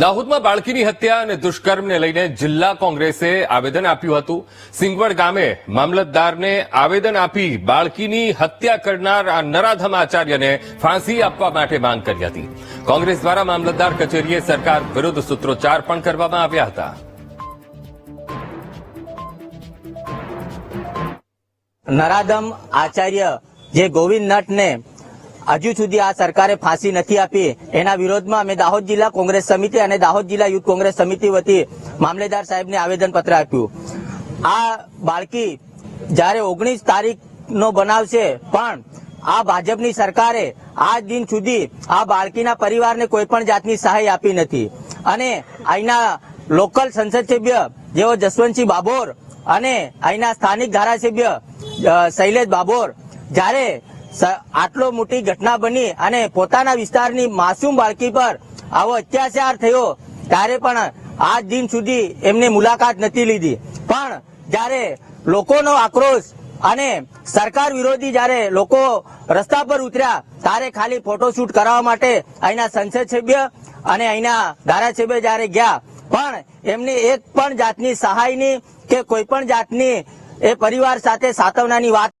દાહોદમાં બાળકીની હત્યા અને દુષ્કર્મને લઈને જિલ્લા કોંગ્રેસે આવેદન આપ્યું હતું. સિંગવડ ગામે મામલતદારને આવેદન આપી બાળકીની હત્યા કરનાર આ નરાધમ આચાર્યને ફાંસી આપવા માટે માંગ કરી હતી. કોંગ્રેસ દ્વારા મામલતદાર કચેરીએ સરકાર વિરુદ્ધ સૂત્રોચ્ચાર પણ કરવામાં આવ્યા હતા. નરાધમ આચાર્ય જે ગોવિંદ નટને હજુ સુધી આ સરકારે ફાંસી નથી આપી. એના વિરોધમાં અમે દાહોદ જિલ્લા કોંગ્રેસ સમિતિ અને દાહોદ જિલ્લા યુથ કોંગ્રેસ સમિતિ વતી મામલેદાર સાહેબને આવેદનપત્ર આપ્યું. આ બાળકી જ્યારે ઓગણીસ તારીખ નો બનાવ છે પણ આ ભાજપની સરકારે આજ દિન સુધી આ બાળકીના પરિવારને કોઈ પણ જાતની સહાય આપી નથી. અને અહીંના લોકલ સંસદ સભ્ય જેઓ જસવંતસિંહ બાબોર અને અહીંના સ્થાનિક ધારાસભ્ય શૈલેષ બાબોર, જ્યારે આટલો મોટી ઘટના બની અને પોતાના વિસ્તારની માસૂમ બાળકી પર આવો અત્યાચાર થયો, ત્યારે પણ આજ દિન સુધી એમને મુલાકાત નથી લીધી. પણ જ્યારે લોકોનો આક્રોશ અને સરકાર વિરોધી જ્યારે લોકો રસ્તા પર ઉતર્યા, ત્યારે ખાલી ફોટોશૂટ કરાવવા માટે અહીંના સંસદ સભ્ય અને અહીંના ધારાસભ્ય જ્યારે ગયા. પણ એમને એક પણ જાતની સહાયની કે કોઈ પણ જાતની એ પરિવાર સાથે સાતવનાની વાત